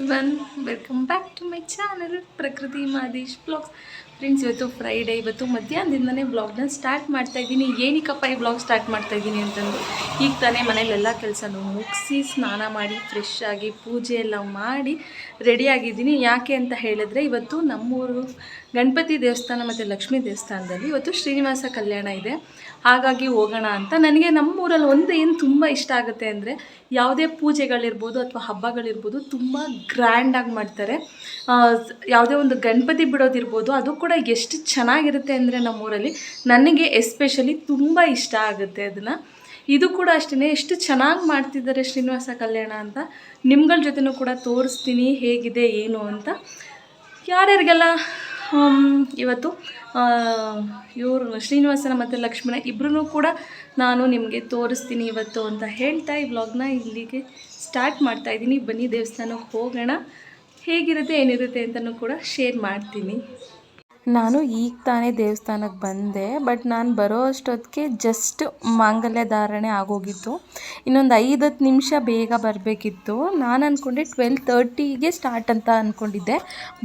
One welcome back to my channel Prakruthi Madesh blogs friends ಇವತ್ತು Friday ಇವತ್ತು ಮಧ್ಯಾಹ್ನದಿಂದನೇ ಬ್ಲಾಗ್ನ start ಮಾಡ್ತಾ ಇದ್ದೀನಿ. ಏನಕ್ಕಪ್ಪ ಈ ಬ್ಲಾಗ್ ಸ್ಟಾರ್ಟ್ ಮಾಡ್ತಾ ಇದ್ದೀನಿ ಅಂತಂದು? ಈಗ ತಾನೇ ಮನೇಲೆಲ್ಲ ಕೆಲಸನೂ ಮುಗಿಸಿ ಸ್ನಾನ ಮಾಡಿ ಫ್ರೆಶ್ ಆಗಿ ಪೂಜೆ ಎಲ್ಲ ಮಾಡಿ ರೆಡಿಯಾಗಿದ್ದೀನಿ ಯಾಕೆ ಅಂತ ಹೇಳಿದ್ರೆ, ಇವತ್ತು ನಮ್ಮೂರು ಗಣಪತಿ ದೇವಸ್ಥಾನ ಮತ್ತು ಲಕ್ಷ್ಮೀ ದೇವಸ್ಥಾನದಲ್ಲಿ ಇವತ್ತು ಶ್ರೀನಿವಾಸ ಕಲ್ಯಾಣ ಇದೆ. ಹಾಗಾಗಿ ಹೋಗೋಣ ಅಂತ. ನನಗೆ ನಮ್ಮೂರಲ್ಲಿ ಒಂದು ಏನು ತುಂಬ ಇಷ್ಟ ಆಗುತ್ತೆ ಅಂದರೆ ಯಾವುದೇ ಪೂಜೆಗಳಿರ್ಬೋದು ಅಥವಾ ಹಬ್ಬಗಳಿರ್ಬೋದು ತುಂಬ ಗ್ರ್ಯಾಂಡಾಗಿ ಮಾಡ್ತಾರೆ. ಯಾವುದೇ ಒಂದು ಗಣಪತಿ ಬಿಡೋದಿರ್ಬೋದು ಅದು ಕೂಡ ಎಷ್ಟು ಚೆನ್ನಾಗಿರುತ್ತೆ ಅಂದರೆ ನಮ್ಮೂರಲ್ಲಿ ನನಗೆ ಎಸ್ಪೆಷಲಿ ತುಂಬ ಇಷ್ಟ ಆಗುತ್ತೆ ಅದನ್ನು. ಇದು ಕೂಡ ಅಷ್ಟೇ ಎಷ್ಟು ಚೆನ್ನಾಗಿ ಮಾಡ್ತಿದ್ದಾರೆ ಶ್ರೀನಿವಾಸ ಕಲ್ಯಾಣ ಅಂತ ನಿಮ್ಗಳ ಜೊತೆನೂ ಕೂಡ ತೋರಿಸ್ತೀನಿ ಹೇಗಿದೆ, ಏನು ಅಂತ. ಯಾರ್ಯಾರಿಗೆಲ್ಲ ಇವತ್ತು ಇವರು ಶ್ರೀನಿವಾಸನ ಮತ್ತು ಲಕ್ಷ್ಮಣ ಇಬ್ಬರೂ ಕೂಡ ನಾನು ನಿಮಗೆ ತೋರಿಸ್ತೀನಿ ಇವತ್ತು ಅಂತ ಹೇಳ್ತಾ ಈ ವ್ಲಾಗ್ನ ಇಲ್ಲಿಗೆ ಸ್ಟಾರ್ಟ್ ಮಾಡ್ತಾ ಇದ್ದೀನಿ. ಬನ್ನಿ ದೇವಸ್ಥಾನಕ್ಕೆ ಹೋಗೋಣ. ಹೇಗಿರುತ್ತೆ, ಏನಿರುತ್ತೆ ಅಂತಲೂ ಕೂಡ ಶೇರ್ ಮಾಡ್ತೀನಿ. ನಾನು ಈಗ ತಾನೇ ದೇವಸ್ಥಾನಕ್ಕೆ ಬಂದೆ ಬಟ್ ನಾನು ಬರೋ ಅಷ್ಟೊತ್ತಿಗೆ ಜಸ್ಟ್ ಮಾಂಗಲ್ಯ ಧಾರಣೆ ಆಗೋಗಿತ್ತು. ಇನ್ನೊಂದು ಐದು ಹತ್ತು ನಿಮಿಷ ಬೇಗ ಬರಬೇಕಿತ್ತು. ನಾನು ಅಂದ್ಕೊಂಡೆ ಟ್ವೆಲ್ ತರ್ಟಿಗೆ ಸ್ಟಾರ್ಟ್ ಅಂತ ಅಂದ್ಕೊಂಡಿದ್ದೆ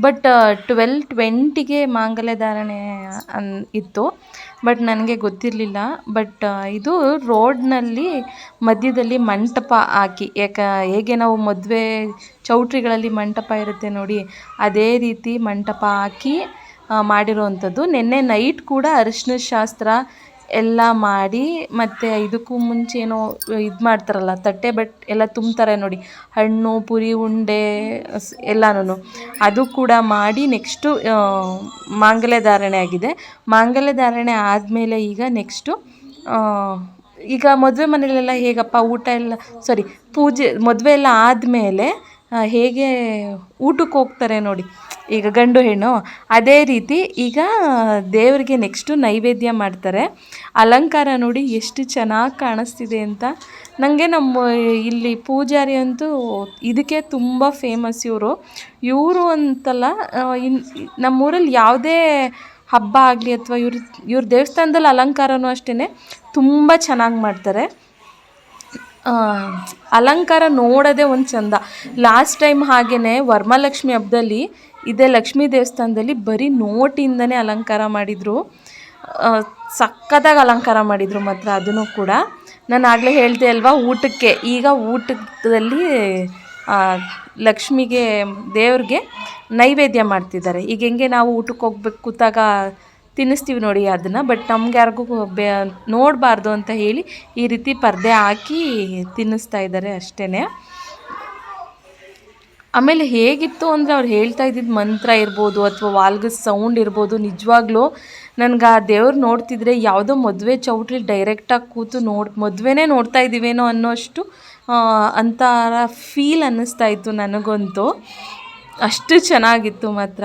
ಬಟ್ ಟ್ವೆಲ್ ಟ್ವೆಂಟಿಗೆ ಮಾಂಗಲ್ಯ ಧಾರಣೆ, ಅನ್, ಇತ್ತು. ಬಟ್ ನನಗೆ ಗೊತ್ತಿರಲಿಲ್ಲ ಬಟ್ ಇದು ರೋಡ್ನಲ್ಲಿ ಮಧ್ಯದಲ್ಲಿ ಮಂಟಪ ಹಾಕಿ, ಯಾಕ, ಹೇಗೆ ನಾವು ಮದುವೆ ಚೌಟ್ರಿಗಳಲ್ಲಿ ಮಂಟಪ ಇರುತ್ತೆ ನೋಡಿ, ಅದೇ ರೀತಿ ಮಂಟಪ ಹಾಕಿ ಮಾಡಿರೋವಂಥದ್ದು. ನಿನ್ನೆ ನೈಟ್ ಕೂಡ ಅರಿಶಿನ ಶಾಸ್ತ್ರ ಎಲ್ಲ ಮಾಡಿ, ಮತ್ತು ಇದಕ್ಕೂ ಮುಂಚೆ ಏನೋ ಇದು ಮಾಡ್ತಾರಲ್ಲ, ತಟ್ಟೆ ಬಟ್ ಎಲ್ಲ ತುಂಬ್ತಾರೆ ನೋಡಿ. ಹಣ್ಣು, ಪುರಿ, ಉಂಡೆ ಎಲ್ಲನೂ ಅದು ಕೂಡ ಮಾಡಿ ನೆಕ್ಸ್ಟು ಮಾಂಗಲ್ಯ ಧಾರಣೆ ಆಗಿದೆ. ಮಾಂಗಲ್ಯ ಧಾರಣೆ ಆದಮೇಲೆ ಈಗ ನೆಕ್ಸ್ಟು ಈಗ ಮದುವೆ ಮನೆಯಲ್ಲೆಲ್ಲ ಹೇಗಪ್ಪ ಊಟ ಎಲ್ಲ ಸಾರಿ ಪೂಜೆ ಮದುವೆ ಎಲ್ಲ ಆದಮೇಲೆ ಹೇಗೆ ಊಟಕ್ಕೆ ಹೋಗ್ತಾರೆ ನೋಡಿ. ಈಗ ಗಂಡು ಹೆಣ್ಣು, ಅದೇ ರೀತಿ ಈಗ ದೇವರಿಗೆ ನೆಕ್ಸ್ಟು ನೈವೇದ್ಯ ಮಾಡ್ತಾರೆ. ಅಲಂಕಾರ ನೋಡಿ ಎಷ್ಟು ಚೆನ್ನಾಗಿ ಕಾಣಿಸ್ತಿದೆ ಅಂತ. ನನಗೆ ನಮ್ಮ ಇಲ್ಲಿ ಪೂಜಾರಿ ಅಂತೂ ಇದಕ್ಕೆ ತುಂಬ ಫೇಮಸ್ ಇವರು. ಇವರು ಅಂತಲ್ಲ ಇನ್, ನಮ್ಮೂರಲ್ಲಿ ಯಾವುದೇ ಹಬ್ಬ ಆಗಲಿ ಅಥವಾ ಇವ್ರ ಇವ್ರ ದೇವಸ್ಥಾನದಲ್ಲಿ ಅಲಂಕಾರನೂ ಅಷ್ಟೇ ತುಂಬ ಚೆನ್ನಾಗಿ ಮಾಡ್ತಾರೆ. ಅಲಂಕಾರ ನೋಡೋದೇ ಒಂದು ಚಂದ. ಲಾಸ್ಟ್ ಟೈಮ್ ಹಾಗೆಯೇ ವರಮಹಾಲಕ್ಷ್ಮಿ ಹಬ್ಬದಲ್ಲಿ ಇದೇ ಲಕ್ಷ್ಮೀ ದೇವಸ್ಥಾನದಲ್ಲಿ ಬರೀ ನೋಟಿಂದನೇ ಅಲಂಕಾರ ಮಾಡಿದರು. ಸಕ್ಕತ್ತಾಗಿ ಅಲಂಕಾರ ಮಾಡಿದರು ಮಾತ್ರ ಅದನ್ನು ಕೂಡ. ನಾನು ಆಗಲೇ ಹೇಳಿದೆ ಅಲ್ವಾ, ಊಟಕ್ಕೆ. ಈಗ ಊಟದಲ್ಲಿ ಲಕ್ಷ್ಮಿಗೆ, ದೇವ್ರಿಗೆ ನೈವೇದ್ಯ ಮಾಡ್ತಿದ್ದಾರೆ. ಈಗ ಹೆಂಗೆ ನಾವು ಊಟಕ್ಕೆ ಹೋಗ್ಬೇಕು ಕೂತಾಗ ತಿನ್ನಿಸ್ತೀವಿ ನೋಡಿ ಅದನ್ನು ಬಟ್ ನಮ್ಗೆ ಯಾರಿಗೂ ಬೇ, ನೋಡಬಾರ್ದು ಅಂತ ಹೇಳಿ ಈ ರೀತಿ ಪರದೆ ಹಾಕಿ ತಿನ್ನಿಸ್ತಾ ಇದ್ದಾರೆ ಅಷ್ಟೇ ಆಮೇಲೆ ಹೇಗಿತ್ತು ಅಂದರೆ ಅವ್ರು ಹೇಳ್ತಾ ಇದ್ದಿದ್ದು ಮಂತ್ರ ಇರ್ಬೋದು ಅಥವಾ ವಾಲ್ಗದ ಸೌಂಡ್ ಇರ್ಬೋದು, ನಿಜವಾಗ್ಲೂ ನನಗೆ ಆ ದೇವ್ರು ನೋಡ್ತಿದ್ರೆ ಯಾವುದೋ ಮದುವೆ ಚೌಟ್ರಿ ಡೈರೆಕ್ಟಾಗಿ ಕೂತು ನೋಡಿ, ಮದುವೆನೇ ನೋಡ್ತಾ ಇದ್ದೀವೇನೋ ಅನ್ನೋಷ್ಟು ಅಂತ ಫೀಲ್ ಅನ್ನಿಸ್ತಾ ಇತ್ತು ನನಗಂತೂ. ಅಷ್ಟು ಚೆನ್ನಾಗಿತ್ತು ಮಾತ್ರ.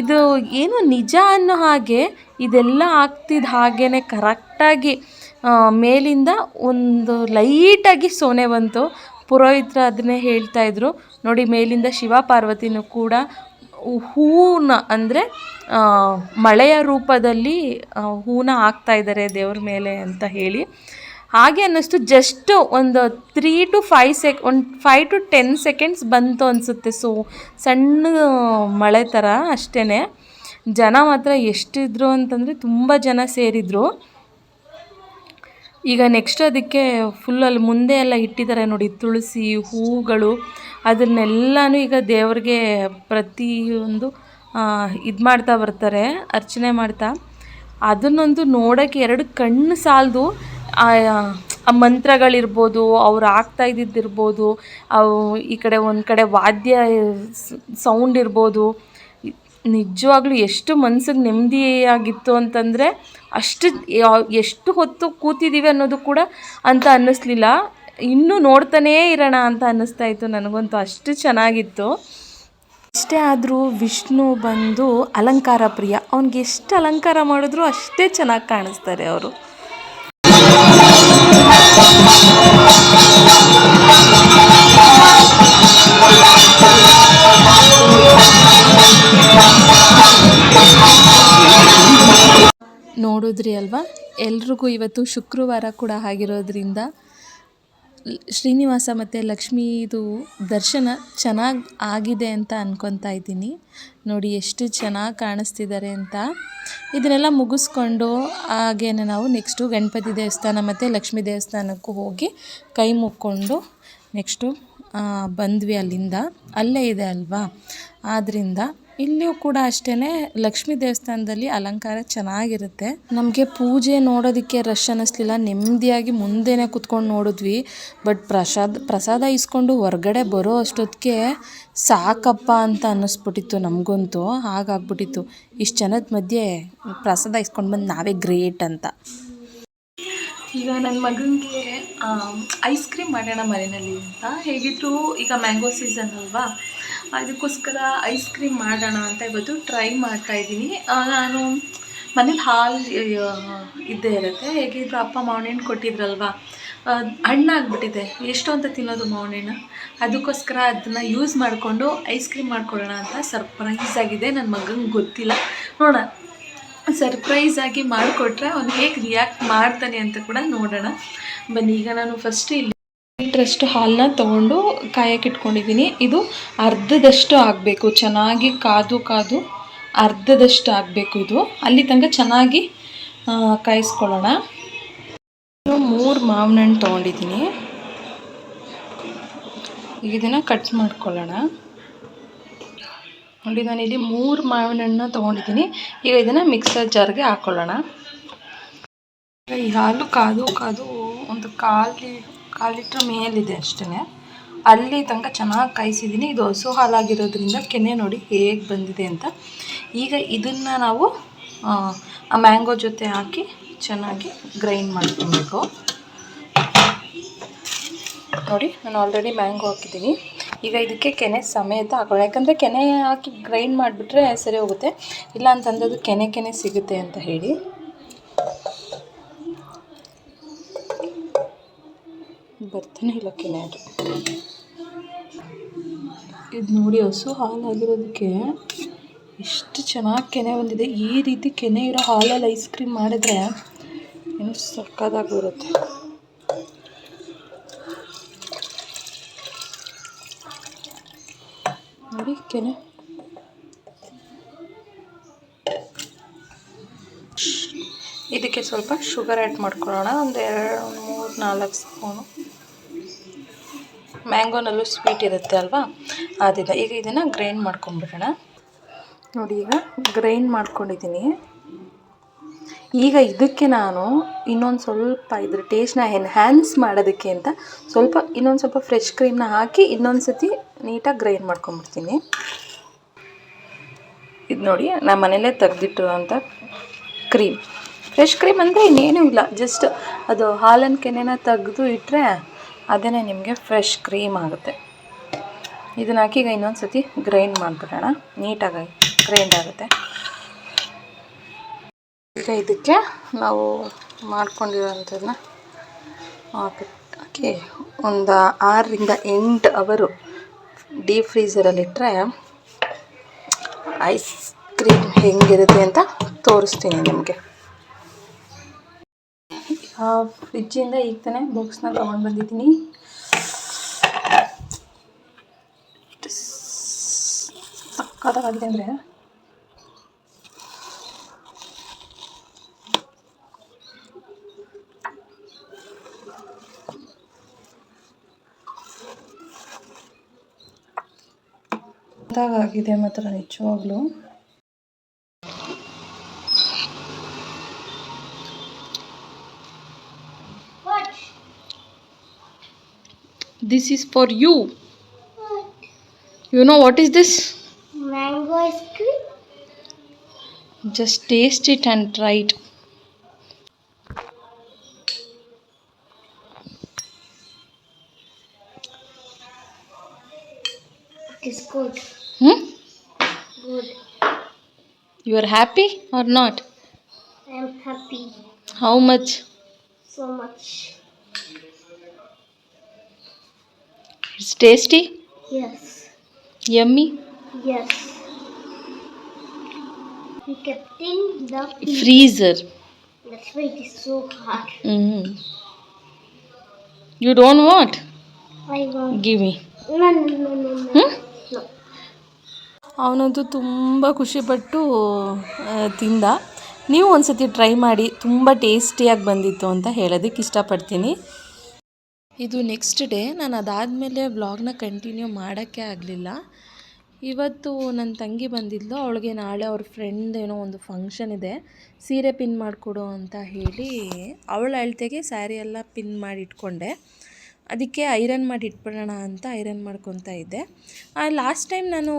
ಇದು ಏನು ನಿಜ ಅನ್ನೋ ಹಾಗೆ ಇದೆಲ್ಲ ಆಗ್ತಿದ್ದ ಹಾಗೇ ಕರೆಕ್ಟಾಗಿ ಮೇಲಿಂದ ಒಂದು ಲೈಟಾಗಿ ಸೋನೆ ಬಂತು. ಪುರೋಹಿತರು ಅದನ್ನೇ ಹೇಳ್ತಾ ಇದ್ರು. ನೋಡಿ, ಮೇಲಿಂದ ಶಿವ ಪಾರ್ವತಿನೂ ಕೂಡ ಹೂವನ್ನ ಅಂದರೆ ಮಳೆಯ ರೂಪದಲ್ಲಿ ಹೂನ ಹಾಕ್ತಾ ಇದ್ದಾರೆ ದೇವ್ರ ಮೇಲೆ ಅಂತ ಹೇಳಿ. ಹಾಗೆ ಅನ್ನಿಸ್ತು. ಜಸ್ಟ್ ಒಂದು ತ್ರೀ ಟು ಫೈ ಸೆಕ್ ಒಂದು ಫೈ ಟು ಟೆನ್ ಸೆಕೆಂಡ್ಸ್ ಬಂತು ಅನಿಸುತ್ತೆ. ಸೊ ಸಣ್ಣ ಮಳೆ ಥರ ಅಷ್ಟೇ ಜನ ಮಾತ್ರ ಎಷ್ಟಿದ್ರು ಅಂತಂದರೆ ತುಂಬ ಜನ ಸೇರಿದರು. ಈಗ ನೆಕ್ಸ್ಟ್ ಅದಕ್ಕೆ ಫುಲ್ ಅಲ್ಲಿ ಮುಂದೆ ಎಲ್ಲ ಇಟ್ಟಿದ್ದಾರೆ ನೋಡಿ, ತುಳಸಿ, ಹೂಗಳು, ಅದನ್ನೆಲ್ಲನೂ ಈಗ ದೇವ್ರಿಗೆ ಪ್ರತಿಯೊಂದು ಇದು ಮಾಡ್ತಾ ಬರ್ತಾರೆ, ಅರ್ಚನೆ ಮಾಡ್ತಾ. ಅದನ್ನೊಂದು ನೋಡೋಕ್ಕೆ ಎರಡು ಕಣ್ಣು ಸಾಲದು, ಆ ಮಂತ್ರಗಳಿರ್ಬೋದು, ಅವ್ರು ಆಗ್ತಾ ಇದ್ದಿದ್ದಿರ್ಬೋದು, ಅವು ಈ ಕಡೆ ಒಂದು ಕಡೆ ವಾದ್ಯ ಸೌಂಡ್ ಇರ್ಬೋದು. ನಿಜವಾಗ್ಲೂ ಎಷ್ಟು ಮನ್ಸಿಗೆ ನೆಮ್ಮದಿಯಾಗಿತ್ತು ಅಂತಂದರೆ ಅಷ್ಟು ಎಷ್ಟು ಹೊತ್ತು ಕೂತಿದ್ದೀವಿ ಅನ್ನೋದು ಕೂಡ ಅಂತ ಅನ್ನಿಸ್ಲಿಲ್ಲ. ಇನ್ನೂ ನೋಡ್ತಾನೇ ಇರೋಣ ಅಂತ ಅನ್ನಿಸ್ತಾ ಇತ್ತು, ನನಗಂತೂ ಅಷ್ಟು ಚೆನ್ನಾಗಿತ್ತು. ಅಷ್ಟೇ ಆದರೂ ವಿಷ್ಣು ಬಂದು ಅಲಂಕಾರ ಪ್ರಿಯ, ಅವ್ನಿಗೆ ಎಷ್ಟು ಅಲಂಕಾರ ಮಾಡಿದ್ರು ಅಷ್ಟೇ ಚೆನ್ನಾಗಿ ಕಾಣಿಸ್ತಾರೆ ಅವರು. ನೋಡಿದ್ರಿ ಅಲ್ವಾ? ಎಲ್ರಿಗೂ ಇವತ್ತು ಶುಕ್ರವಾರ ಕೂಡ ಆಗಿರೋದ್ರಿಂದ ಶ್ರೀನಿವಾಸ ಮತ್ತು ಲಕ್ಷ್ಮೀದು ದರ್ಶನ ಚೆನ್ನಾಗಿ ಆಗಿದೆ ಅಂತ ಅಂದ್ಕೊತಾ ಇದ್ದೀನಿ. ನೋಡಿ ಎಷ್ಟು ಚೆನ್ನಾಗಿ ಕಾಣಿಸ್ತಿದ್ದಾರೆ ಅಂತ. ಇದನ್ನೆಲ್ಲ ಮುಗಿಸ್ಕೊಂಡು ಹಾಗೇನೆ ನಾವು ನೆಕ್ಸ್ಟು ಗಣಪತಿ ದೇವಸ್ಥಾನ ಮತ್ತು ಲಕ್ಷ್ಮೀ ದೇವಸ್ಥಾನಕ್ಕೂ ಹೋಗಿ ಕೈ ಮುಕ್ಕೊಂಡು ನೆಕ್ಸ್ಟು ಬಂದ್ವಿ ಅಲ್ಲಿಂದ. ಅಲ್ಲೇ ಇದೆ ಅಲ್ವಾ? ಆದ್ದರಿಂದ ಇಲ್ಲಿಯೂ ಕೂಡ ಅಷ್ಟೇ ಲಕ್ಷ್ಮೀ ದೇವಸ್ಥಾನದಲ್ಲಿ ಅಲಂಕಾರ ಚೆನ್ನಾಗಿರುತ್ತೆ. ನಮಗೆ ಪೂಜೆ ನೋಡೋದಕ್ಕೆ ರಶ್ ಅನ್ನಿಸ್ಲಿಲ್ಲ. ನೆಮ್ಮದಿಯಾಗಿ ಮುಂದೆನೇ ಕುತ್ಕೊಂಡು ನೋಡಿದ್ವಿ. ಬಟ್ ಪ್ರಸಾದ ಪ್ರಸಾದ ಇಸ್ಕೊಂಡು ಹೊರ್ಗಡೆ ಬರೋ ಅಷ್ಟೊತ್ತಿಗೆ ಸಾಕಪ್ಪ ಅಂತ ಅನ್ನಿಸ್ಬಿಟ್ಟಿತ್ತು ನಮಗಂತೂ. ಹಾಗಾಗ್ಬಿಟ್ಟಿತ್ತು. ಇಷ್ಟು ಜನದ ಮಧ್ಯೆ ಪ್ರಸಾದ ಇಸ್ಕೊಂಡು ಬಂದು ನಾವೇ ಗ್ರೇಟ್ ಅಂತ. ಈಗ ನನ್ನ ಮಗನಿಗೆ ಐಸ್ ಕ್ರೀಮ್ ಮಾಡೋಣ ಮನೆಯಲ್ಲಿ ಅಂತ. ಹೇಗಿದ್ರು ಈಗ ಮ್ಯಾಂಗೋ ಸೀಸನ್ ಅಲ್ವಾ? ಅದಕ್ಕೋಸ್ಕರ ಐಸ್ ಕ್ರೀಮ್ ಮಾಡೋಣ ಅಂತ ಇವತ್ತು ಟ್ರೈ ಮಾಡ್ತಾ ಇದ್ದೀನಿ. ನಾನು ಮನೇಲಿ ಹಾಲು ಇದ್ದೇ ಇರುತ್ತೆ. ಹೇಗಿದ್ರು ಅಪ್ಪ ಮಾವಿನ ಹಣ್ಣು ಕೊಟ್ಟಿದ್ರಲ್ವಾ? ಹಣ್ಣಾಗ್ಬಿಟ್ಟಿದೆ ಎಷ್ಟು ಅಂತ ತಿನ್ನೋದು ಮಾವಿನಣ್ಣು ಅದಕ್ಕೋಸ್ಕರ ಅದನ್ನು ಯೂಸ್ ಮಾಡಿಕೊಂಡು ಐಸ್ ಕ್ರೀಮ್ ಮಾಡ್ಕೊಳ್ಳೋಣ ಅಂತ ಸರ್ಪ್ರೈಸ್ ಆಗಿದೆ. ನನ್ನ ಮಗಂಗೆ ಗೊತ್ತಿಲ್ಲ. ನೋಡೋಣ. ಸರ್ಪ್ರೈಸ್ ಆಗಿ ಮಾಡಿಕೊಟ್ರೆ ಅವನು ಹೇಗೆ ರಿಯಾಕ್ಟ್ ಮಾಡ್ತಾನೆ ಅಂತ ಕೂಡ ನೋಡೋಣ. ಬನ್ನಿ, ಈಗ ನಾನು ಫಸ್ಟ್ ಇಲ್ಲಿ ಲೀಟ್ರಷ್ಟು ಹಾಲನ್ನ ತೊಗೊಂಡು ಕಾಯಕ್ಕೆ ಇಟ್ಕೊಂಡಿದ್ದೀನಿ. ಇದು ಅರ್ಧದಷ್ಟು ಆಗಬೇಕು. ಚೆನ್ನಾಗಿ ಕಾದು ಕಾದು ಅರ್ಧದಷ್ಟು ಆಗಬೇಕು ಇದು. ಅಲ್ಲಿ ತನಕ ಚೆನ್ನಾಗಿ ಕಾಯಿಸ್ಕೊಳ್ಳೋಣ. ಮೂರು ಮಾವಿನ ಹಣ್ಣು ತೊಗೊಂಡಿದ್ದೀನಿ. ಈಗ ಇದನ್ನು ಕಟ್ ಮಾಡ್ಕೊಳ್ಳೋಣ. ನೋಡಿ ಇಲ್ಲಿ ಮೂರು ಮಾವಿನ ಹಣ್ಣು ತೊಗೊಂಡಿದ್ದೀನಿ. ಈಗ ಇದನ್ನು ಮಿಕ್ಸರ್ ಜಾರ್ಗೆ ಹಾಕ್ಕೊಳ್ಳೋಣ ಈ ಹಾಲು ಕಾದು ಕಾದು ಒಂದು ಕಾಲು ಕಾಲು ಲೀಟ್ರ್ ಮೇಲಿದೆ ಅಷ್ಟೇ ಅಲ್ಲಿ ತನಕ ಚೆನ್ನಾಗಿ ಕಾಯಿಸಿದ್ದೀನಿ ಇದು ಹಸು ಹಾಲಾಗಿರೋದ್ರಿಂದ ಕೆನೆ ನೋಡಿ ಹೇಗೆ ಬಂದಿದೆ ಅಂತ. ಈಗ ಇದನ್ನು ನಾವು ಆ, ಮ್ಯಾಂಗೋ ಜೊತೆ ಹಾಕಿ ಚೆನ್ನಾಗಿ ಗ್ರೈಂಡ್ ಮಾಡ್ಕೊಬೇಕು. ನೋಡಿ ನಾನು ಆಲ್ರೆಡಿ ಮ್ಯಾಂಗೋ ಹಾಕಿದ್ದೀನಿ. ಈಗ ಇದಕ್ಕೆ ಕೆನೆ ಸಮೇತ ಹಾಕೊಳ್ಳಿ ಯಾಕಂದರೆ ಕೆನೆ ಹಾಕಿ ಗ್ರೈಂಡ್ ಮಾಡಿಬಿಟ್ರೆ ಸರಿ ಹೋಗುತ್ತೆ. ಇಲ್ಲ ಅಂತಂದ್ರೆ ಅದು ಕೆನೆ ಕೆನೆ ಸಿಗುತ್ತೆ ಅಂತ ಹೇಳಿ. ಬರ್ತಾನೆ ಇಲ್ಲ ಅದು ಇದು ನೋಡಿ ಹಸು ಹಾಲಾಗಿರೋದಕ್ಕೆ ಎಷ್ಟು ಚೆನ್ನಾಗಿ ಕೆನೆ ಬಂದಿದೆ. ಈ ರೀತಿ ಕೆನೆ ಇರೋ ಹಾಲಲ್ಲಿ ಐಸ್ ಕ್ರೀಮ್ ಮಾಡಿದ್ರೆ ಏನು ಸಕ್ಕದಾಗಿ ಬರುತ್ತೆ ನೋಡಿ ಕೆನೆ. ಇದಕ್ಕೆ ಸ್ವಲ್ಪ ಶುಗರ್ ಆ್ಯಡ್ ಮಾಡ್ಕೊಳ್ಳೋಣ. ಒಂದು ಎರಡು ಮೂರು, ನಾಲ್ಕು ಸ್ಪೂನು. ಮ್ಯಾಂಗೋನಲ್ಲೂ ಸ್ವೀಟ್ ಇರುತ್ತೆ ಅಲ್ವಾ? ಅದನ್ನ ಈಗ ಇದನ್ನು ಗ್ರೈಂಡ್ ಮಾಡ್ಕೊಂಡ್ಬಿಡೋಣ. ನೋಡಿ ಈಗ ಗ್ರೈಂಡ್ ಮಾಡ್ಕೊಂಡಿದ್ದೀನಿ. ಈಗ ಇದಕ್ಕೆ ನಾನು ಇನ್ನೊಂದು ಸ್ವಲ್ಪ ಇದ್ರ ಟೇಸ್ಟ್ನ ಎನ್ಹ್ಯಾನ್ಸ್ ಮಾಡೋದಕ್ಕೆ ಅಂತ ಸ್ವಲ್ಪ ಇನ್ನೊಂದು ಸ್ವಲ್ಪ ಫ್ರೆಶ್ ಕ್ರೀಮ್ನ ಹಾಕಿ ಇನ್ನೊಂದು ಸತಿ ನೀಟಾಗಿ ಗ್ರೈಂಡ್ ಮಾಡ್ಕೊಂಬಿಡ್ತೀನಿ ಇದು ನೋಡಿ ನಮ್ಮ ಮನೇಲೇ ಅಂತ ಕ್ರೀಮ್ ಫ್ರೆಶ್ ಕ್ರೀಮ್ ಅಂದರೆ ಇನ್ನೇನೂ ಇಲ್ಲ. ಜಸ್ಟ್ ಅದು ಹಾಲನ್ನು ಕೆನೆನ ತೆಗೆದು ಇಟ್ಟರೆ ಅದೇ ನಿಮಗೆ ಫ್ರೆಶ್ ಕ್ರೀಮ್ ಆಗುತ್ತೆ. ಇದನ್ನ ಹಾಕಿ ಈಗ ಇನ್ನೊಂದು ಸತಿ ಗ್ರೈಂಡ್ ಮಾಡಿಬಿಡೋಣ. ನೀಟಾಗಿ ಗ್ರೈಂಡ್ ಆಗುತ್ತೆ. ಈಗ ಇದಕ್ಕೆ ನಾವು ಮಾಡ್ಕೊಂಡಿರೋಂಥದ್ದನ್ನ ಹಾಕಿ ಹಾಕಿ ಒಂದು ಆರರಿಂದ ಎಂಟು ಅವರು ಡೀಪ್ ಫ್ರೀಝರಲ್ಲಿಟ್ಟರೆ ಐಸ್ ಕ್ರೀಮ್ ಹೆಂಗಿರುತ್ತೆ ಅಂತ ತೋರಿಸ್ತೀನಿ ನಿಮಗೆ. ಫ್ರಿಜ್ಜಿಂದ ಈಗ ತಾನೇ ಬಾಕ್ಸ್ನ ತೊಗೊಂಡು ಬಂದಿದ್ದೀನಿ. ಸಕ್ಕತ್ತಾಗಿದೆ ಅಂದರೆ. ಆಗಿದೆ ಮಾತ್ರ ನಿಜವಾಗ್ಲೂ. This is for you. You know what is this? Mango ice cream? Just taste it and try it. It's good. Hmm? Good. You are happy or not? I'm happy How much? so much. It's tasty? Yes. Yummy? Yes. We kept in the freezer. Freezer. That's why it is so hot. Mm-hmm. You don't want? I want. Give me. No, no, no, no, no. Hmm? No. ಅವನಂತೂ ತುಂಬ ಖುಷಿಪಟ್ಟು ತಿಂದ ನೀವು ಒಂದು ಸತಿ try ಮಾಡಿ ತುಂಬ ಟೇಸ್ಟಿಯಾಗಿ ಬಂದಿತ್ತು ಅಂತ ಹೇಳೋದಕ್ಕೆ ಇಷ್ಟಪಡ್ತೀನಿ ಇದು ನೆಕ್ಸ್ಟ್ ಡೇ ನಾನು ಅದಾದಮೇಲೆ ವ್ಲಾಗ್ನ ಕಂಟಿನ್ಯೂ ಮಾಡೋಕ್ಕೆ ಆಗಲಿಲ್ಲ. ಇವತ್ತು ನನ್ನ ತಂಗಿ ಬಂದಿದ್ಲು, ಅವಳಿಗೆ ನಾಳೆ ಅವ್ರ ಫ್ರೆಂಡ್ ಏನೋ ಒಂದು ಫಂಕ್ಷನ್ ಇದೆ, ಸೀರೆ ಪಿನ್ ಮಾಡಿಕೊಡು ಅಂತ ಹೇಳಿ ಅವಳ ಅಳತೆಗೆ ಸ್ಯಾರಿ ಎಲ್ಲ ಪಿನ್ ಮಾಡಿ ಇಟ್ಕೊಂಡೆ. ಅದಕ್ಕೆ ಐರನ್ ಮಾಡಿ ಇಟ್ಬಿಡೋಣ ಅಂತ ಐರನ್ ಮಾಡ್ಕೊತಾ ಇದ್ದೆ. ಲಾಸ್ಟ್ ಟೈಮ್ ನಾನು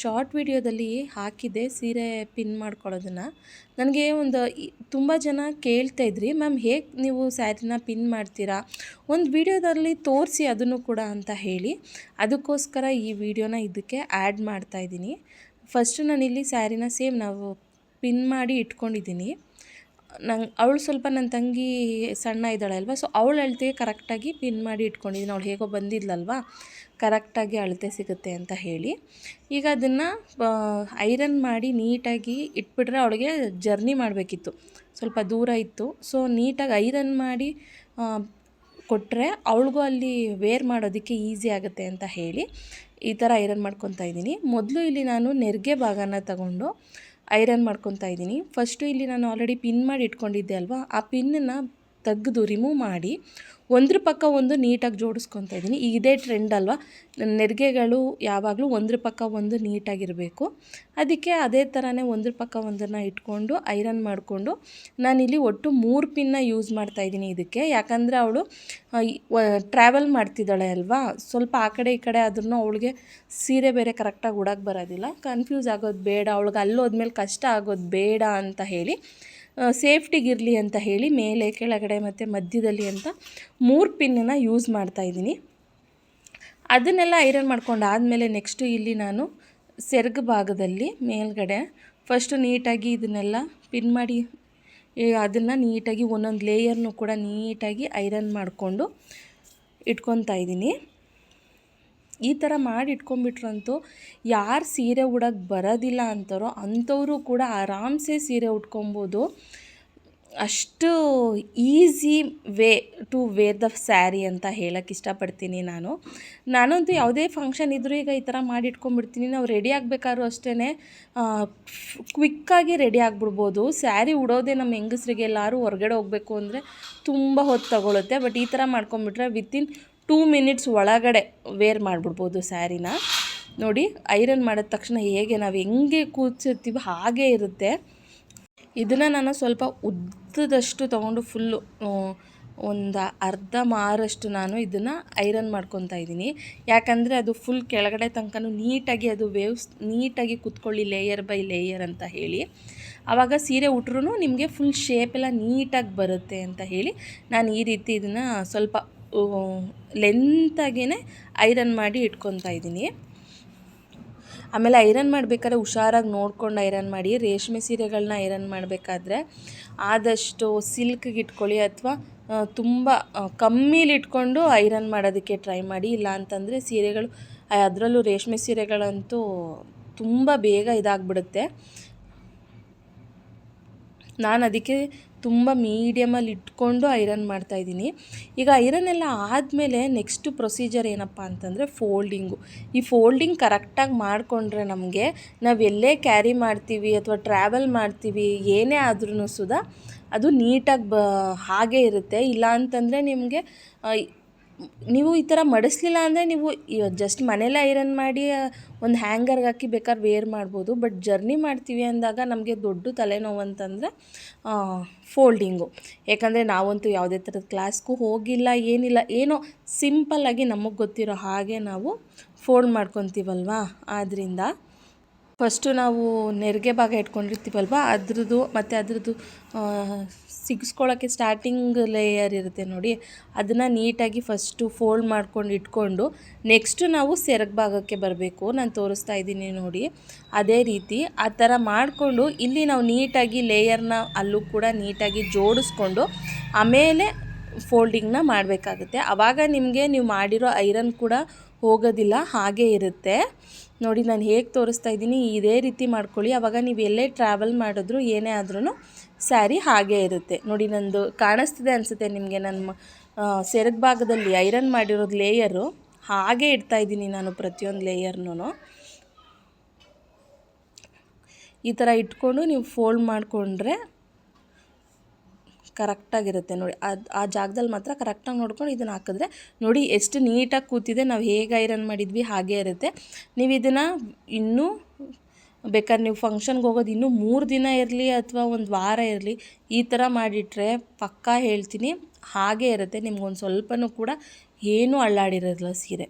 ಶಾರ್ಟ್ ವಿಡಿಯೋದಲ್ಲಿ ಹಾಕಿದ್ದೆ, ಸೀರೆ ಪಿನ್ ಮಾಡ್ಕೊಳ್ಳೋದನ್ನು. ನನಗೆ ಒಂದು ತುಂಬ ಜನ ಕೇಳ್ತಾ ಇದ್ರಿ, ಮ್ಯಾಮ್, ಹೇಗೆ ನೀವು ಸ್ಯಾರಿನ ಪಿನ್ ಮಾಡ್ತೀರಾ? ಒಂದು ವಿಡಿಯೋದಲ್ಲಿ ತೋರಿಸಿ ಅದನ್ನು ಕೂಡ ಅಂತ ಹೇಳಿ. ಅದಕ್ಕೋಸ್ಕರ ಈ ವಿಡಿಯೋನ ಇದಕ್ಕೆ ಆ್ಯಡ್ ಮಾಡ್ತಾ ಇದ್ದೀನಿ. ಫಸ್ಟು ನಾನಿಲ್ಲಿ ಸ್ಯಾರಿನ ಸೇಮ್ ನಾವು ಪಿನ್ ಮಾಡಿ ಇಟ್ಕೊಂಡಿದ್ದೀನಿ. ನಂಗೆ, ಅವಳು ಸ್ವಲ್ಪ ನನ್ನ ತಂಗಿ ಸಣ್ಣ ಇದ್ದಾಳಲ್ವ ಸೊ ಅವಳ ಅಳತೆಗೆ ಕರೆಕ್ಟಾಗಿ ಪಿನ್ ಮಾಡಿ ಇಟ್ಕೊಂಡಿದ್ದೀನಿ ಅವಳು ಹೇಗೋ ಬಂದಿದ್ಲಲ್ವಾ ಕರೆಕ್ಟಾಗಿ ಅಳತೆ ಸಿಗುತ್ತೆ ಅಂತ ಹೇಳಿ. ಈಗ ಅದನ್ನು ಐರನ್ ಮಾಡಿ ನೀಟಾಗಿ ಇಟ್ಬಿಟ್ರೆ ಅವಳಿಗೆ ಜರ್ನಿ ಮಾಡಬೇಕಿತ್ತು. ಸ್ವಲ್ಪ ದೂರ ಇತ್ತು. ಸೊ ನೀಟಾಗಿ ಐರನ್ ಮಾಡಿ ಕೊಟ್ಟರೆ ಅವಳಿಗೂ ಅಲ್ಲಿ ವೇರ್ ಮಾಡೋದಕ್ಕೆ ಈಸಿ ಆಗುತ್ತೆ ಅಂತ ಹೇಳಿ ಈ ಥರ ಐರನ್ ಮಾಡ್ಕೊತಾ ಇದ್ದೀನಿ. ಮೊದಲು ಇಲ್ಲಿ ನಾನು ನೆರಿಗೆ ಭಾಗನ ತಗೊಂಡು ಐರನ್ ಮಾಡ್ಕೊತಾ ಇದ್ದೀನಿ. ಫಸ್ಟು ಇಲ್ಲಿ ನಾನು ಆಲ್ರೆಡಿ ಪಿನ್ ಮಾಡಿ ಇಟ್ಕೊಂಡಿದ್ದೆ ಅಲ್ವಾ? ಆ ಪಿನ್ನನ್ನು ತೆಗೆದು ರಿಮೂವ್ ಮಾಡಿ ಒಂದ್ರ ಪಕ್ಕ ಒಂದು ನೀಟಾಗಿ ಜೋಡಿಸ್ಕೊತ ಇದ್ದೀನಿ. ಇದೇ ಟ್ರೆಂಡ್ ಅಲ್ವಾ? ನೆರಿಗೆಗಳು ಯಾವಾಗಲೂ ಒಂದ್ರ ಪಕ್ಕ ಒಂದು ನೀಟಾಗಿರಬೇಕು ಅದಕ್ಕೆ ಅದೇ ಥರನೇ ಒಂದ್ರ ಪಕ್ಕ ಒಂದನ್ನು ಇಟ್ಕೊಂಡು ಐರನ್ ಮಾಡಿಕೊಂಡು ನಾನಿಲ್ಲಿ ಒಟ್ಟು ಮೂರು ಪಿನ್ನ ಯೂಸ್ ಮಾಡ್ತಾ ಇದ್ದೀನಿ ಇದಕ್ಕೆ. ಯಾಕಂದರೆ ಅವಳು ಟ್ರಾವೆಲ್ ಮಾಡ್ತಿದ್ದಾಳೆ ಅಲ್ವಾ? ಸ್ವಲ್ಪ ಆ ಕಡೆ ಈ ಕಡೆ ಆದ್ರೂ ಅವಳಿಗೆ ಸೀರೆ ಬೇರೆ ಕರೆಕ್ಟಾಗಿ ಉಡೋಕ್ಕೆ ಬರೋದಿಲ್ಲ. ಕನ್ಫ್ಯೂಸ್ ಆಗೋದು ಬೇಡ. ಅವಳಿಗೆ ಅಲ್ಲೋದ್ಮೇಲೆ ಕಷ್ಟ ಆಗೋದು ಬೇಡ ಅಂತ ಹೇಳಿ ಸೇಫ್ಟಿಗಿರಲಿ ಅಂತ ಹೇಳಿ ಮೇಲೆ, ಕೆಳಗಡೆ ಮತ್ತು ಮಧ್ಯದಲ್ಲಿ ಅಂತ ಮೂರು ಪಿನ್ನನ್ನು ಯೂಸ್ ಮಾಡ್ತಾಯಿದ್ದೀನಿ ಅದನ್ನೆಲ್ಲ ಐರನ್ ಮಾಡ್ಕೊಂಡು ಆದಮೇಲೆ ನೆಕ್ಸ್ಟು ಇಲ್ಲಿ ನಾನು ಸೆರಗು ಭಾಗದಲ್ಲಿ ಮೇಲ್ಗಡೆ ಫಸ್ಟು ನೀಟಾಗಿ ಇದನ್ನೆಲ್ಲ ಪಿನ್ ಮಾಡಿ ಅದನ್ನು ನೀಟಾಗಿ ಒಂದೊಂದು ಲೇಯರ್ನು ಕೂಡ ನೀಟಾಗಿ ಐರನ್ ಮಾಡಿಕೊಂಡು ಇಟ್ಕೊತಾ ಇದ್ದೀನಿ. ಈ ಥರ ಮಾಡಿ ಇಟ್ಕೊಂಡ್ಬಿಟ್ರಂತೂ ಯಾರು ಸೀರೆ ಉಡೋಕ್ಕೆ ಬರೋದಿಲ್ಲ ಅಂತಾರೋ ಅಂಥವರು ಕೂಡ ಆರಾಮ್ಸೆ ಸೀರೆ ಉಟ್ಕೊಬೋದು. ಅಷ್ಟು easy way to wear the sari ಅಂತ ಹೇಳಕ್ಕೆ ಇಷ್ಟಪಡ್ತೀನಿ ನಾನು. ನಾನಂತೂ ಯಾವುದೇ ಫಂಕ್ಷನ್ ಇದ್ದರೂ ಈಗ ಈ ಥರ ಮಾಡಿ ಇಟ್ಕೊಂಡ್ಬಿಡ್ತೀನಿ ನಾವು ರೆಡಿ ಆಗಬೇಕಾದ್ರೂ ಅಷ್ಟೇ ಕ್ವಿಕ್ಕಾಗಿ ರೆಡಿ ಆಗಿಬಿಡ್ಬೋದು. ಸ್ಯಾರಿ ಉಡೋದೇ ನಮ್ಮ ಹೆಂಗಸರಿಗೆ ಎಲ್ಲರೂ ಹೊರಗಡೆ ಹೋಗಬೇಕು ಅಂದರೆ ತುಂಬ ಹೊತ್ತು ತಗೊಳುತ್ತೆ. ಬಟ್ ಈ ಥರ ಮಾಡ್ಕೊಂಬಿಟ್ರೆ ವಿತಿನ್ ಟೂ ಮಿನಿಟ್ಸ್ ಒಳಗಡೆ ವೇರ್ ಮಾಡಿಬಿಡ್ಬೋದು ಸ್ಯಾರಿನ. ನೋಡಿ, ಐರನ್ ಮಾಡಿದ ತಕ್ಷಣ ಹೇಗೆ ನಾವು ಹೆಂಗೆ ಕೂರ್ಸಿರ್ತೀವಿ ಹಾಗೆ ಇರುತ್ತೆ. ಇದನ್ನು ನಾನು ಸ್ವಲ್ಪ ಉದ್ದದಷ್ಟು ತೊಗೊಂಡು ಫುಲ್ಲು ಒಂದು ಅರ್ಧ ಮಾರಷ್ಟು ನಾನು ಇದನ್ನು ಐರನ್ ಮಾಡ್ಕೊತಾ ಇದ್ದೀನಿ. ಯಾಕಂದರೆ ಅದು ಫುಲ್ ಕೆಳಗಡೆ ತನಕ ನೀಟಾಗಿ ಅದು ವೇವ್ಸ್ ನೀಟಾಗಿ ಕುತ್ಕೊಳ್ಳಿ ಲೇಯರ್ ಬೈ ಲೇಯರ್ ಅಂತ ಹೇಳಿ. ಆವಾಗ ಸೀರೆ ಉಟ್ರೂ ನಿಮಗೆ ಫುಲ್ ಶೇಪೆಲ್ಲ ನೀಟಾಗಿ ಬರುತ್ತೆ ಅಂತ ಹೇಳಿ ನಾನು ಈ ರೀತಿ ಇದನ್ನು ಸ್ವಲ್ಪ ಲೆಂತಾಗೇ ಐರನ್ ಮಾಡಿ ಇಟ್ಕೊತಾ ಇದ್ದೀನಿ. ಆಮೇಲೆ ಐರನ್ ಮಾಡಬೇಕಾದ್ರೆ ಹುಷಾರಾಗಿ ನೋಡ್ಕೊಂಡು ಐರನ್ ಮಾಡಿ, ರೇಷ್ಮೆ ಸೀರೆಗಳನ್ನ ಐರನ್ ಮಾಡಬೇಕಾದ್ರೆ ಆದಷ್ಟು ಸಿಲ್ಕ್ಗೆ ಇಟ್ಕೊಳ್ಳಿ ಅಥವಾ ತುಂಬ ಕಮ್ಮಿಲಿ ಇಟ್ಕೊಂಡು ಐರನ್ ಮಾಡೋದಕ್ಕೆ ಟ್ರೈ ಮಾಡಿ. ಇಲ್ಲ ಅಂತಂದರೆ ಸೀರೆಗಳು, ಅದರಲ್ಲೂ ರೇಷ್ಮೆ ಸೀರೆಗಳಂತೂ ತುಂಬ ಬೇಗ ಇದಾಗ್ಬಿಡುತ್ತೆ. ನಾನು ಅದಕ್ಕೆ ತುಂಬ ಮೀಡಿಯಮಲ್ಲಿ ಇಟ್ಕೊಂಡು ಐರನ್ ಮಾಡ್ತಾಯಿದ್ದೀನಿ ಈಗ ಐರನ್ ಎಲ್ಲ ಆದಮೇಲೆ ನೆಕ್ಸ್ಟ್ ಪ್ರೊಸೀಜರ್ ಏನಪ್ಪ ಅಂತಂದರೆ ಫೋಲ್ಡಿಂಗು. ಈ ಫೋಲ್ಡಿಂಗ್ ಕರೆಕ್ಟಾಗಿ ಮಾಡಿಕೊಂಡ್ರೆ ನಮಗೆ ನಾವು ಎಲ್ಲೇ ಕ್ಯಾರಿ ಮಾಡ್ತೀವಿ ಅಥವಾ ಟ್ರಾವೆಲ್ ಮಾಡ್ತೀವಿ ಏನೇ ಆದ್ರೂ ಸುದಾ ಅದು ನೀಟಾಗಿ ಬ ಹಾಗೆ ಇರುತ್ತೆ. ಇಲ್ಲ ಅಂತಂದರೆ ನಿಮಗೆ ನೀವು ಈ ಥರ ಮಡಿಸ್ಲಿಲ್ಲ ಅಂದರೆ ನೀವು ಜಸ್ಟ್ ಮನೇಲೇ ಐರನ್ ಮಾಡಿ ಒಂದು ಹ್ಯಾಂಗರ್ಗೆ ಹಾಕಿ ಬೇಕಾದ್ರೆ ವೇರ್ ಮಾಡ್ಬೋದು. ಬಟ್ ಜರ್ನಿ ಮಾಡ್ತೀವಿ ಅಂದಾಗ ನಮಗೆ ದೊಡ್ಡ ತಲೆನೋವು ಅಂತಂದರೆ ಫೋಲ್ಡಿಂಗು ಯಾಕಂದರೆ ನಾವಂತೂ ಯಾವುದೇ ಥರದ ಕ್ಲಾಸ್ಗೂ ಹೋಗಿಲ್ಲ, ಏನಿಲ್ಲ, ಏನೋ ಸಿಂಪಲ್ಲಾಗಿ ನಮಗೆ ಗೊತ್ತಿರೋ ಹಾಗೆ ನಾವು ಫೋಲ್ಡ್ ಮಾಡ್ಕೊತೀವಲ್ವಾ? ಆದ್ದರಿಂದ ಫಸ್ಟು ನಾವು ನೆರಿಗೆ ಭಾಗ ಇಟ್ಕೊಂಡಿರ್ತೀವಲ್ವ? ಅದ್ರದ್ದು, ಮತ್ತು ಅದ್ರದ್ದು ಸಿಗಿಸ್ಕೊಳ್ಳೋಕ್ಕೆ ಸ್ಟಾರ್ಟಿಂಗ್ ಲೇಯರ್ ಇರುತ್ತೆ ನೋಡಿ. ಅದನ್ನು ನೀಟಾಗಿ ಫಸ್ಟು ಫೋಲ್ಡ್ ಮಾಡ್ಕೊಂಡು ಇಟ್ಕೊಂಡು ನೆಕ್ಸ್ಟು ನಾವು ಸೆರಗ ಭಾಗಕ್ಕೆ ಬರಬೇಕು. ನಾನು ತೋರಿಸ್ತಾ ಇದ್ದೀನಿ ನೋಡಿ. ಅದೇ ರೀತಿ ಆ ಥರ ಮಾಡಿಕೊಂಡು ಇಲ್ಲಿ ನಾವು ನೀಟಾಗಿ ಲೇಯರ್ನ ಅಲ್ಲೂ ಕೂಡ ನೀಟಾಗಿ ಜೋಡಿಸ್ಕೊಂಡು ಆಮೇಲೆ ಫೋಲ್ಡಿಂಗ್ನ ಮಾಡಬೇಕಾಗುತ್ತೆ. ಆವಾಗ ನಿಮಗೆ ನೀವು ಮಾಡಿರೋ ಐರನ್ ಕೂಡ ಹೋಗೋದಿಲ್ಲ, ಹಾಗೆ ಇರುತ್ತೆ. ನೋಡಿ, ನಾನು ಹೇಗೆ ತೋರಿಸ್ತಾ ಇದ್ದೀನಿ, ಇದೇ ರೀತಿ ಮಾಡ್ಕೊಳ್ಳಿ. ಆವಾಗ ನೀವು ಎಲ್ಲೇ ಟ್ರಾವೆಲ್ ಮಾಡಿದ್ರು ಏನೇ ಆದ್ರೂ ಸ್ಯಾರಿ ಹಾಗೇ ಇರುತ್ತೆ. ನೋಡಿ, ನಂದು ಕಾಣಿಸ್ತಿದೆ ಅನಿಸುತ್ತೆ ನಿಮಗೆ. ನನ್ನ ಸೆರೆದ ಭಾಗದಲ್ಲಿ ಐರನ್ ಮಾಡಿರೋದು ಲೇಯರು ಹಾಗೆ ಇಡ್ತಾ ಇದ್ದೀನಿ ನಾನು ಪ್ರತಿಯೊಂದು ಲೇಯರ್ನೂ ಈ ಥರ ಇಟ್ಕೊಂಡು ನೀವು ಫೋಲ್ಡ್ ಮಾಡಿಕೊಂಡ್ರೆ ಕರೆಕ್ಟಾಗಿರುತ್ತೆ ನೋಡಿ, ಅದು, ಆ ಜಾಗದಲ್ಲಿ ಮಾತ್ರ ಕರೆಕ್ಟಾಗಿ ನೋಡ್ಕೊಂಡು ಇದನ್ನು ಹಾಕಿದ್ರೆ ನೋಡಿ, ಎಷ್ಟು ನೀಟಾಗಿ ಕೂತಿದೆ. ನಾವು ಹೇಗೆ ಐರನ್ ಮಾಡಿದ್ವಿ ಹಾಗೇ ಇರುತ್ತೆ. ನೀವು ಇದನ್ನು ಇನ್ನೂ ಬೇಕಾದ್ರೆ ನೀವು ಫಂಕ್ಷನ್ಗೆ ಹೋಗೋದು ಇನ್ನೂ ಮೂರು ದಿನ ಇರಲಿ ಅಥವಾ ಒಂದು ವಾರ ಇರಲಿ, ಈ ಥರ ಮಾಡಿಟ್ರೆ ಪಕ್ಕಾ ಹೇಳ್ತೀನಿ, ಹಾಗೇ ಇರುತ್ತೆ. ನಿಮ್ಗೊಂದು ಸ್ವಲ್ಪನೂ ಕೂಡ ಏನೂ ಅಳ್ಳಾಡಿರೋದಿಲ್ಲ ಸೀರೆ.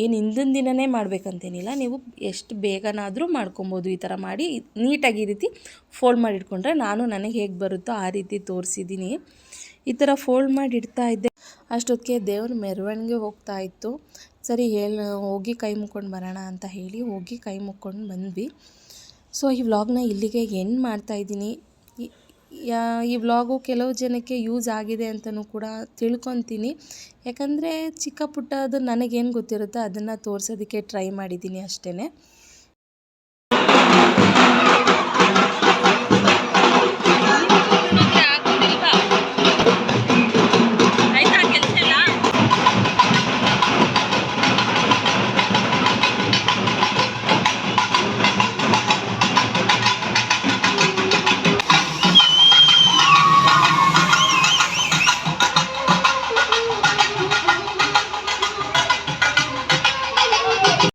ಏನು ಹಿಂದಿನ ದಿನವೇ ಮಾಡಬೇಕಂತೇನಿಲ್ಲ, ನೀವು ಎಷ್ಟು ಬೇಗನಾದರೂ ಮಾಡ್ಕೊಬೋದು ಈ ಥರ ಮಾಡಿ, ನೀಟಾಗಿ ಈ ರೀತಿ ಫೋಲ್ಡ್ ಮಾಡಿ ಇಟ್ಕೊಂಡ್ರೆ ನಾನು ನನಗೆ ಹೇಗೆ ಬರುತ್ತೋ ಆ ರೀತಿ ತೋರಿಸಿದ್ದೀನಿ ಈ ಥರ ಫೋಲ್ಡ್ ಮಾಡಿ ಇಡ್ತಾ ಇದ್ದೆ. ಅಷ್ಟೊತ್ತಿಗೆ ದೇವ್ರ ಮೆರವಣಿಗೆ ಹೋಗ್ತಾ ಇತ್ತು. ಸರಿ ಹೇಳಿ, ಹೋಗಿ ಕೈ ಮುಕ್ಕೊಂಡು ಬರೋಣ ಅಂತ ಹೇಳಿ ಹೋಗಿ ಕೈ ಮುಕ್ಕೊಂಡು ಬಂದ್ವಿ. ಸೊ ಈ ವ್ಲಾಗ್ನ ಇಲ್ಲಿಗೆ ಎಂಡ್ ಮಾಡ್ತಾಯಿದ್ದೀನಿ ಈ ವ್ಲಾಗು ಕೆಲವು ಜನಕ್ಕೆ ಯೂಸ್ ಆಗಿದೆ ಅಂತಲೂ ಕೂಡ ತಿಳ್ಕೊತೀನಿ. ಯಾಕಂದರೆ ಚಿಕ್ಕ ಪುಟ್ಟದು ನನಗೇನು ಗೊತ್ತಿರುತ್ತೋ ಅದನ್ನು ತೋರಿಸೋದಕ್ಕೆ ಟ್ರೈ ಮಾಡಿದ್ದೀನಿ ಅಷ್ಟೇ